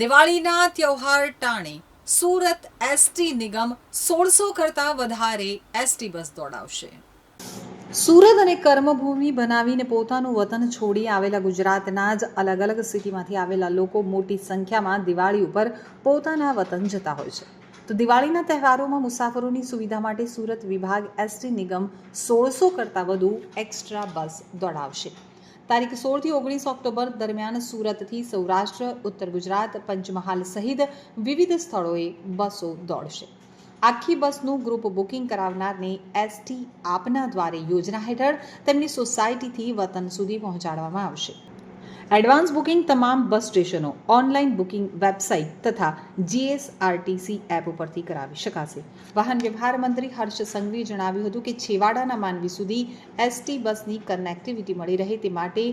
દિવાળીના તહેવાર ટાણે સુરત એસટી નિગમ સોળસો કરતાં વધારે એસટી બસ દોડાવશે. સુરત અને કર્મભૂમિ બનાવીને પોતાનું વતન છોડી આવેલા ગુજરાતના જ અલગ અલગ સિટીમાંથી આવેલા લોકો મોટી સંખ્યામાં દિવાળી ઉપર પોતાના વતન જતા હોય છે. તો દિવાળીના તહેવારોમાં મુસાફરોની સુવિધા માટે સુરત વિભાગ એસટી નિગમ સોળસો કરતાં વધુ એક્સ્ટ્રા બસ દોડાવશે. તારીખ સોળથી ઓગણીસ ઓક્ટોબર દરમિયાન સુરતથી સૌરાષ્ટ્ર, ઉત્તર ગુજરાત, પંચમહાલ સહિત વિવિધ સ્થળોએ બસો દોડશે. આખી બસનું ગ્રુપ બુકિંગ કરાવનારને એસટી આપના દ્વારે યોજના હેઠળ તેમની સોસાયટીથી વતન સુધી પહોંચાડવામાં આવશે. એડવાન્સ બુકિંગ તમામ બસ સ્ટેશનો ઓનલાઈન બુકિંગ વેબસાઇટ તથા જીએસઆરટીસી એપ ઉપરથી કરાવી શકાશે. વાહન વ્યવહાર મંત્રી હર્ષ સંઘવીએ જણાવ્યું હતું કે છેવાડાના માનવી સુધી એસટી બસની કનેક્ટિવિટી મળી રહે તે માટે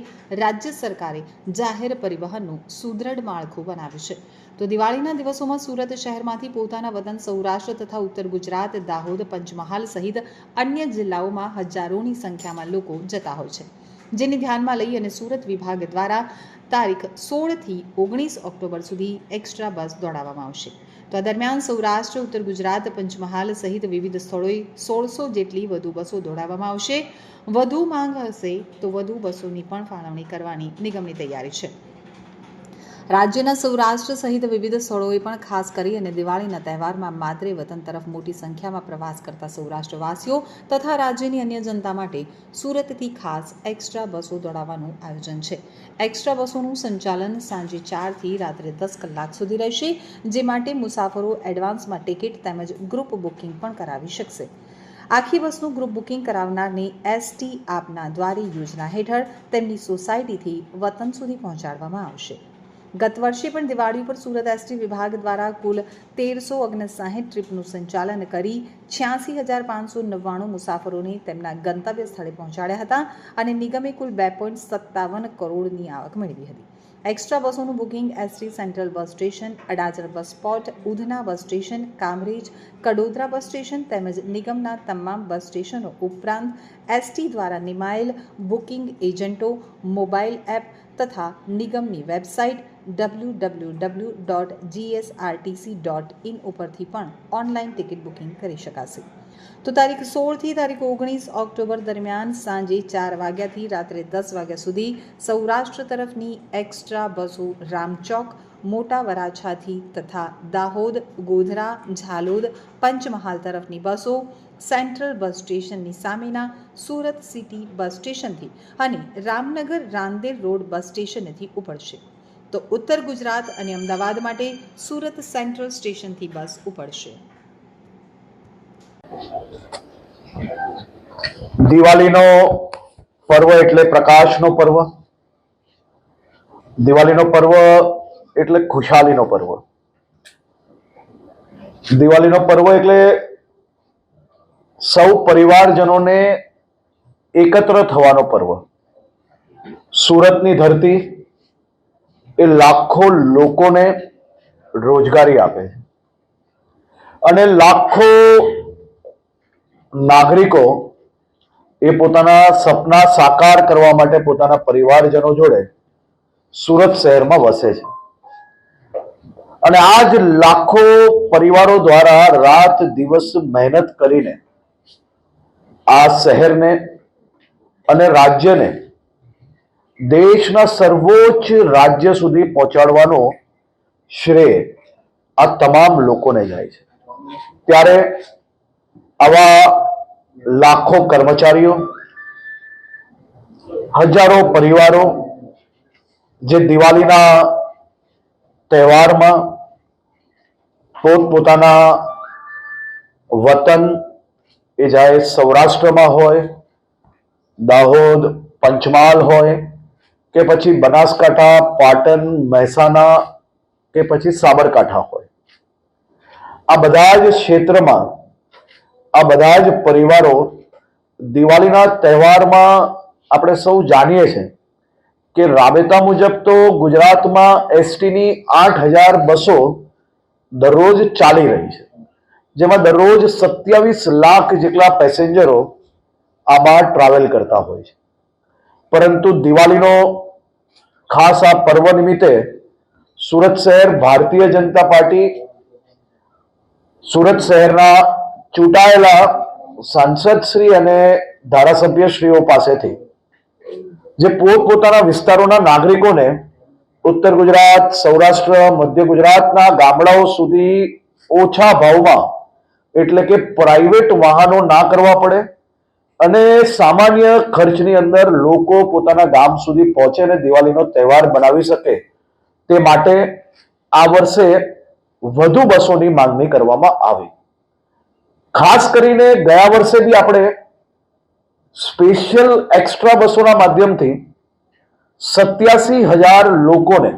રાજ્ય સરકારે જાહેર પરિવહનનું સુદૃઢ માળખું બનાવ્યું છે. તો દિવાળીના દિવસોમાં સુરત શહેરમાંથી પોતાના વતન સૌરાષ્ટ્ર તથા ઉત્તર ગુજરાત, દાહોદ, પંચમહાલ સહિત અન્ય જિલ્લાઓમાં હજારોની સંખ્યામાં લોકો જતા હોય છે. જેને ધ્યાનમાં લઈ અને સુરત વિભાગ દ્વારા તારીખ સોળથી ઓગણીસ ઓક્ટોબર સુધી એક્સ્ટ્રા બસ દોડાવવામાં આવશે. તો આ દરમિયાન સૌરાષ્ટ્ર, ઉત્તર ગુજરાત, પંચમહાલ સહિત વિવિધ સ્થળોએ સોળસો જેટલી વધુ બસો દોડાવવામાં આવશે. વધુ માંગ હશે તો વધુ બસોની પણ ફાળવણી કરવાની નિગમની તૈયારી છે. રાજ્યના સૌરાષ્ટ્ર સહિત વિવિધ સ્થળોએ પણ ખાસ કરી અને દિવાળીના તહેવારમાં માદરે વતન તરફ મોટી સંખ્યામાં પ્રવાસ કરતા સૌરાષ્ટ્રવાસીઓ તથા રાજ્યની અન્ય જનતા માટે સુરતથી ખાસ એક્સ્ટ્રા બસો દોડાવવાનું આયોજન છે. એક્સ્ટ્રા બસોનું સંચાલન સાંજે ચારથી રાત્રે દસ કલાક સુધી રહેશે, જે માટે મુસાફરો એડવાન્સમાં ટિકિટ તેમજ ગ્રુપ બુકિંગ પણ કરાવી શકશે. આખી બસનું ગ્રુપ બુકિંગ કરાવનારને એસટી આપના દ્વારી યોજના હેઠળ તેમની સોસાયટીથી વતન સુધી પહોંચાડવામાં આવશે. ગત વર્ષે પણ દિવાળી પર સુરત એસટી વિભાગ દ્વારા કુલ તેરસો ઓગણસાઠ ટ્રીપનું સંચાલન કરી છ્યાસી હજાર પાંચસો નવ્વાણું મુસાફરોને તેમના ગંતવ્ય સ્થળે પહોંચાડ્યા હતા અને નિગમે કુલ બે પોઈન્ટ સત્તાવન કરોડની આવક મેળવી હતી. Extra બસોનું booking ST central bus station, Adajan bus spot, Udhna bus station, Kamrej, Kadodara bus station તેમજ નિગમના તમામ બસ સ્ટેશનો ઉપરાંત એસટી દ્વારા નિમાયેલ બુકિંગ એજન્ટો, મોબાઈલ એપ તથા નિગમની website W W W dot GSRTC dot in ઉપરથી પણ ઓનલાઈન ટિકિટ બુકિંગ કરી શકાશે. તો તારીખ સોળથી તારીખ ઓગણીસ ઓક્ટોબર દરમિયાન સાંજે ચાર વાગ્યાથી રાત્રે દસ વાગ્યા સુધી સૌરાષ્ટ્ર તરફની એક્સ્ટ્રા બસો રામચોક, મોટા વરાછાથી તથા દાહોદ, ગોધરા, ઝાલોદ, પંચમહાલ તરફની બસો સેન્ટ્રલ બસ સ્ટેશનની સામેના સુરત સિટી બસ સ્ટેશનથી અને રામનગર રાંદેર રોડ બસ સ્ટેશનેથી ઉપડશે. તો ઉત્તર ગુજરાત અને અમદાવાદ માટે સુરત સેન્ટ્રલ સ્ટેશનથી બસ ઉપડશે. દિવાળીનો પર્વ એટલે પ્રકાશનો પર્વ. દિવાળીનો પર્વ એટલે ખુશાલીનો પર્વ. દિવાળીનો પર્વ એટલે સૌ પરિવારજનોને એકત્ર થવાનો પર્વ. સુરતની ધરતી એ લાખો લોકોને રોજગારી આપે છે. અને લાખો નાગરિકો એ પોતાના સપના સાકાર કરવા માટે પોતાના પરિવારજનો જોડે સુરત શહેરમાં વસે છે. અને આ જ લાખો પરિવારો દ્વારા રાત દિવસ મહેનત કરીને આ શહેરને અને રાજ્યને દેશના સર્વોચ્ચ રાજ્ય સુધી પહોંચાડવાનો શ્રેય આ તમામ લોકોને જાય છે. ત્યારે આવા લાખો કર્મચારીઓ, હજારો પરિવારો જે દિવાળીના તહેવારમાં પોતપોતાના વતન એ જાય સૌરાષ્ટ્રમાં હોય, દાહોદ, પંચમહાલ હોય, કે પછી બનાસકાંઠા, પાટણ, મહેસાણા, કે પછી સાબરકાંઠા હોય. આ બધા જ ક્ષેત્રમાં, આ બધા જ પરિવારો દિવાળીના તહેવારમાં આપણે સૌ જાણીએ છીએ કે રાબેતા મુજબ તો ગુજરાતમાં એસટીની આઠ હજાર બસો દરરોજ ચાલી રહી છે. જેમાં દરરોજ સત્યાવીસ લાખ જેટલા પેસેન્જરો આમાં ટ્રાવેલ કરતા હોય છે. પરંતુ દિવાળીનો ખાસ આ પર્વ નિમિત્તે સુરત શહેર ભારતીય જનતા પાર્ટી, સુરત શહેરના ચૂંટાયેલા સાંસદ શ્રી અને ધારાસભ્યશ્રીઓ પાસેથી, જે પોતપોતાના વિસ્તારોના નાગરિકોને ઉત્તર ગુજરાત, સૌરાષ્ટ્ર, મધ્ય ગુજરાતના ગામડાઓ સુધી ઓછા ભાવમાં એટલે કે પ્રાઇવેટ વાહનો ના કરવા પડે અને સામાન્ય ખર્ચની અંદર લોકો પોતાના ગામ સુધી પહોંચે અને દિવાળીનો તહેવાર બનાવી શકે તે માટે આ વર્ષે વધુ બસોની માંગણી કરવામાં આવી. ખાસ કરીને ગયા વર્ષે બી આપણે સ્પેશિયલ એક્સ્ટ્રા બસોના માધ્યમથી સત્યાસી હજાર લોકોને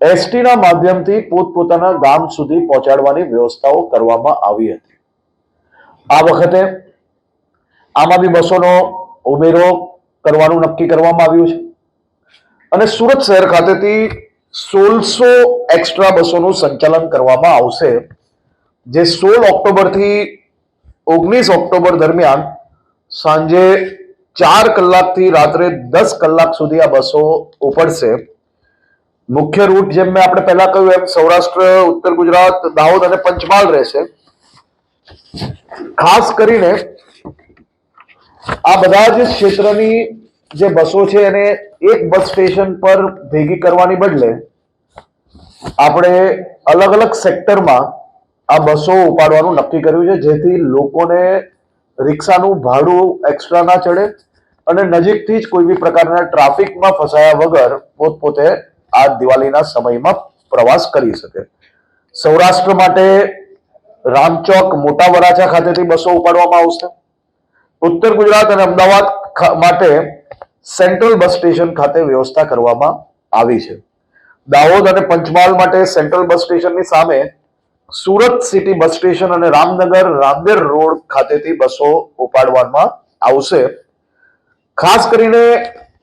એસટીના માધ્યમથી પોતપોતાના ગામ સુધી પહોંચાડવાની વ્યવસ્થાઓ કરવામાં આવી હતી. આ વખતે આમાં બી બસોનો ઉમેરો કરવાનું નક્કી કરવામાં આવ્યું છે. અને સુરત શહેર ખાતેથી સોળસો એક્સ્ટ્રા બસોનું સંચાલન કરવામાં આવશે, જે સોળ ઓક્ટોબરથી ઓગણીસ ઓક્ટોબર દરમિયાન સાંજે ચાર કલાકથી રાત્રે દસ કલાક સુધી આ બસો ઉપડશે. મુખ્ય રૂટ જેમ મેં આપણે પહેલા કહ્યું એમ સૌરાષ્ટ્ર, ઉત્તર ગુજરાત, દાહોદ અને પંચમહાલ રહેશે. ખાસ કરીને આ બધા જ ક્ષેત્રની જે બસો છે એને એક બસ સ્ટેશન પર ભેગી કરવાની બદલે આપણે અલગ અલગ સેક્ટરમાં આ બસો ઉપાડવાનું નક્કી કર્યું છે, જેથી લોકોને રિક્ષાનું ભાડું એક્સ્ટ્રા ના ચડે અને નજીકથી જ કોઈ બી પ્રકારના ટ્રાફિકમાં ફસાયા વગર પોતપોતે આ દિવાળીના સમયમાં પ્રવાસ કરી શકે. સૌરાષ્ટ્ર માટે રામચોક મોટા વરાછા ખાતેથી બસો ઉપાડવામાં આવશે. ઉત્તર ગુજરાત અને અમદાવાદ માટે સેન્ટ્રલ બસ સ્ટેશન ખાતે વ્યવસ્થા કરવામાં આવી છે. દાહોદ અને પંચમહાલ માટે સેન્ટ્રલ બસ સ્ટેશનની સામે સુરત સિટી બસ સ્ટેશન અને રામનગર રામદેર રોડ ખાતેથી બસો ઉપાડવામાં આવશે. ખાસ કરીને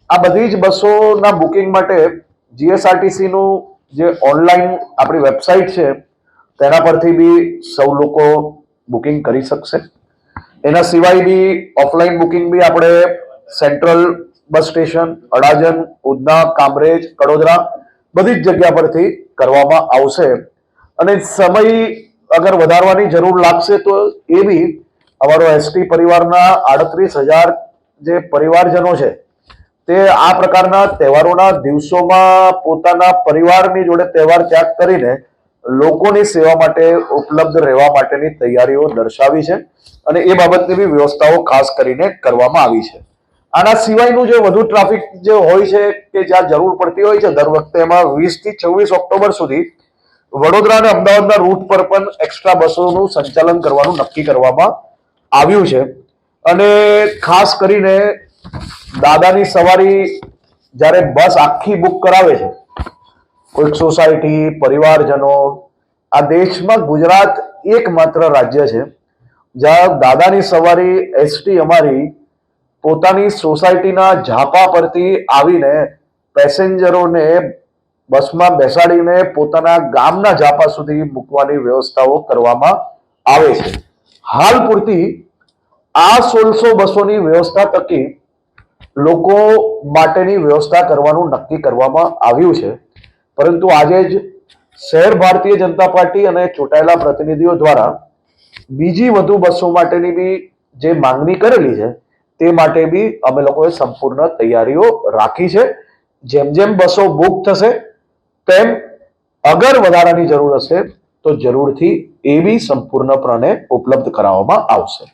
આ બધી જ બસોના બુકિંગ માટે જીએસઆરટીસી નું જે ઓનલાઈન આપણી વેબસાઇટ છે, તેના પરથી બી સૌ લોકો બુકિંગ કરી શકશે. એના સિવાય બી ઓફલાઈન બુકિંગ બી આપણે central bus station Adajan, Udhna, Kamrej, Kadodara બધી જ જગ્યા પરથી કરવામાં આવશે. અને સમય અગર વધારવાની જરૂર લાગશે તો એ બી અમારો એસટી પરિવારના આડત્રીસ હજાર જે પરિવારજનો છે તે આ પ્રકારના તહેવારોના દિવસોમાં પોતાના પરિવારની જોડે તહેવાર ત્યાગ કરીને લોકોની સેવા માટે ઉપલબ્ધ રહેવા માટેની તૈયારીઓ દર્શાવી છે અને એ બાબતની બી વ્યવસ્થાઓ ખાસ કરીને કરવામાં આવી છે. આના સિવાયનું જે વધુ ટ્રાફિક જે હોય છે કે જ્યાં જરૂર પડતી હોય છે, દર વખતે એમાં વીસથી છવ્વીસ ઓક્ટોબર સુધી વડોદરા અને અમદાવાદના રૂટ પર પણ એક્સ્ટ્રા બસોનું સંચાલન કરવાનું નક્કી કરવામાં આવ્યું છે. અને ખાસ કરીને દાદાની સવારી જ્યારે બસ આખી બુક કરાવે છે, કોઈક સોસાયટી, પરિવારજનો, આ દેશમાં ગુજરાત એકમાત્ર રાજ્ય છે, જ્યાં દાદાની સવારી એસટી અમારી પોતાની સોસાયટીના ઝાપા પરથી આવીને પેસેન્જરોને બસમાં બેસાડીને પોતાના ગામના ઝાપા સુધી મૂકવાની વ્યવસ્થાઓ કરવામાં આવે છે. હાલ પૂરતી આ સોળસો બસોની વ્યવસ્થા થકી લોકો માટેની વ્યવસ્થા કરવાનું નક્કી કરવામાં આવ્યું છે. પરંતુ આજે જ શહેર ભારતીય જનતા પાર્ટી અને ચૂંટાયેલા પ્રતિનિધિઓ દ્વારા બીજી વધુ બસો માટેની બી જે માંગણી કરેલી છે, તે માટે બી અમે લોકોએ સંપૂર્ણ તૈયારીઓ રાખી છે. જેમ જેમ બસો બુક થશે, તેમ અગર વધારાની જરૂર હશે, તો જરૂરથી એ બી સંપૂર્ણપણે ઉપલબ્ધ કરાવવામાં આવશે.